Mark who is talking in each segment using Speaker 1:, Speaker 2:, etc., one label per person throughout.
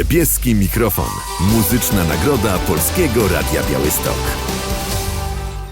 Speaker 1: Niebieski mikrofon. Muzyczna nagroda Polskiego Radia Białystok.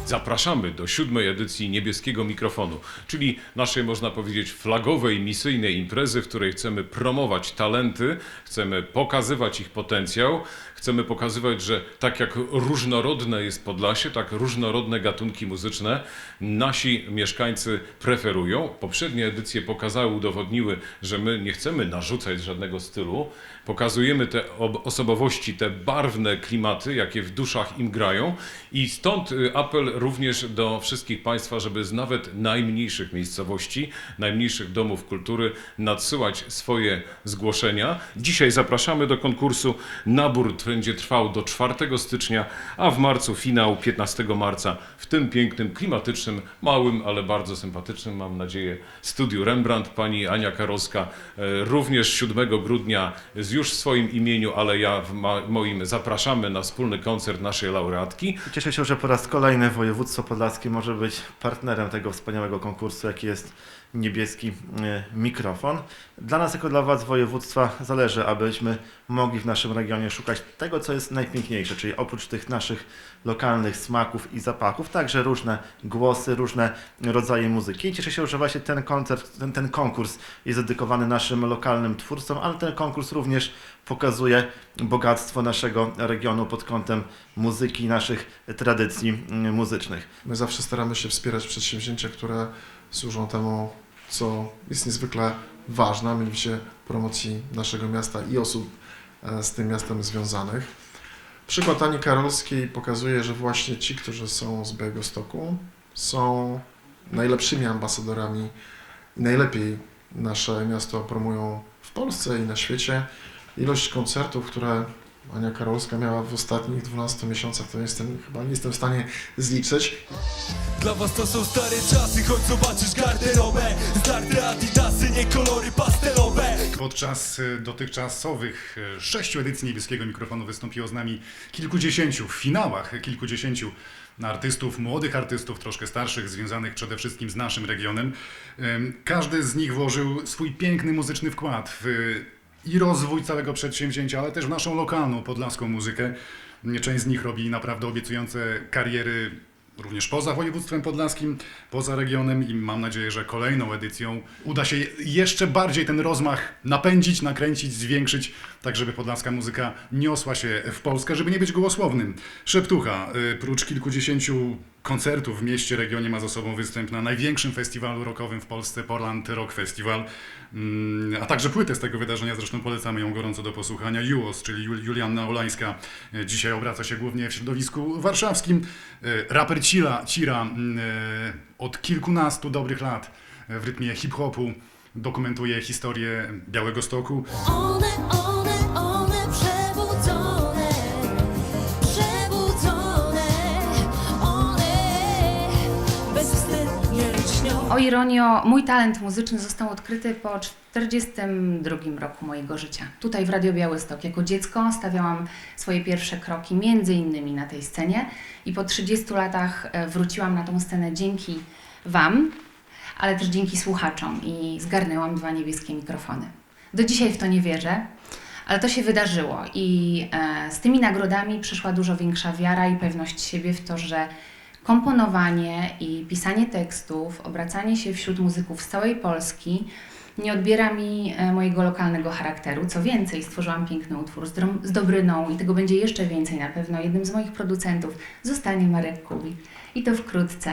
Speaker 2: Zapraszamy do siódmej edycji Niebieskiego Mikrofonu, czyli naszej, można powiedzieć, flagowej, misyjnej imprezy, w której chcemy promować talenty, chcemy pokazywać ich potencjał, chcemy pokazywać, że tak jak różnorodne jest Podlasie, tak różnorodne gatunki muzyczne nasi mieszkańcy preferują. Poprzednie edycje pokazały, udowodniły, że my nie chcemy narzucać żadnego stylu, pokazujemy te ob- osobowości, te barwne klimaty, jakie w duszach im grają i stąd y, apel również do wszystkich Państwa, żeby z nawet najmniejszych miejscowości, najmniejszych domów kultury nadsyłać swoje zgłoszenia. Dzisiaj zapraszamy do konkursu. Nabór będzie trwał do 4 stycznia, a w marcu finał 15 marca w tym pięknym, klimatycznym, małym, ale bardzo sympatycznym, mam nadzieję, studiu Rembrandt. Pani Ania Karolska e, również 7 grudnia już w swoim imieniu, ale ja w moim zapraszamy na wspólny koncert naszej laureatki.
Speaker 3: Cieszę się, że po raz kolejny województwo podlaskie może być partnerem tego wspaniałego konkursu, jaki jest niebieski e, mikrofon. Dla nas, jako dla władz województwa, zależy, abyśmy mogli w naszym regionie szukać tego, co jest najpiękniejsze, czyli oprócz tych naszych lokalnych smaków i zapachów, także różne głosy, różne rodzaje muzyki. I cieszę się, że właśnie ten koncert, ten, ten konkurs jest dedykowany naszym lokalnym twórcom, ale ten konkurs również pokazuje bogactwo naszego regionu pod kątem muzyki, naszych tradycji mm,
Speaker 4: My zawsze staramy się wspierać przedsięwzięcia, które służą temu, co jest niezwykle ważne, mianowicie promocji naszego miasta i osób e, z tym miastem związanych. Przykład Ani Karolskiej pokazuje, że właśnie ci, którzy są z Białegostoku, są najlepszymi ambasadorami i najlepiej nasze miasto promują w Polsce i na świecie. Ilość koncertów, które Ania Karolska miała w ostatnich 12 miesiącach, to jestem, chyba nie jestem w stanie zliczyć.
Speaker 5: Dla was to są stare czasy, choć zobaczysz garderobę Zdarte adidasy, nie kolory pastelowe
Speaker 6: Podczas e, dotychczasowych e, sześciu edycji Niebieskiego Mikrofonu wystąpiło z nami kilkudziesięciu, w finałach kilkudziesięciu artystów, młodych artystów, troszkę starszych, związanych przede wszystkim z naszym regionem. Em, Każdy z nich włożył swój piękny muzyczny wkład w i rozwój całego przedsięwzięcia, ale też w naszą lokalną, podlaską muzykę. Część z nich robi naprawdę obiecujące kariery również poza województwem podlaskim, poza regionem i mam nadzieję, że kolejną edycją uda się jeszcze bardziej ten rozmach napędzić, nakręcić, zwiększyć, tak żeby podlaska muzyka niosła się w Polskę, żeby nie być gołosłownym. Szeptucha, y, prócz kilkudziesięciu koncertów w mieście, regionie ma za sobą występ na największym festiwalu rockowym w Polsce, Portland Rock Festival, Mm, a także płytę z tego wydarzenia, zresztą polecamy ją gorąco do posłuchania. Juos, czyli Jul- Julianna Olańska, e, dzisiaj obraca się głównie w środowisku warszawskim. E, Raper Cila, Cira mm, e, od kilkunastu dobrych lat w rytmie hip-hopu dokumentuje historię Białego Stoku.
Speaker 7: O ironio, mój talent muzyczny został odkryty po 42 roku mojego życia. Tutaj w Radio Białystok. Jako dziecko stawiałam swoje pierwsze kroki między innymi na tej scenie i po 30 latach e, wróciłam na tą scenę dzięki Wam, ale też dzięki słuchaczom i zgarnęłam dwa niebieskie mikrofony. Do dzisiaj w to nie wierzę, ale to się wydarzyło i e, z tymi nagrodami przyszła dużo większa wiara i pewność siebie w to, że komponowanie i pisanie tekstów, obracanie się wśród muzyków z całej Polski nie odbiera mi e, mojego lokalnego charakteru. Co więcej, stworzyłam piękny utwór z, z Dobryną i tego będzie jeszcze więcej na pewno. Jednym z moich producentów zostanie Marek Kubik. I to wkrótce.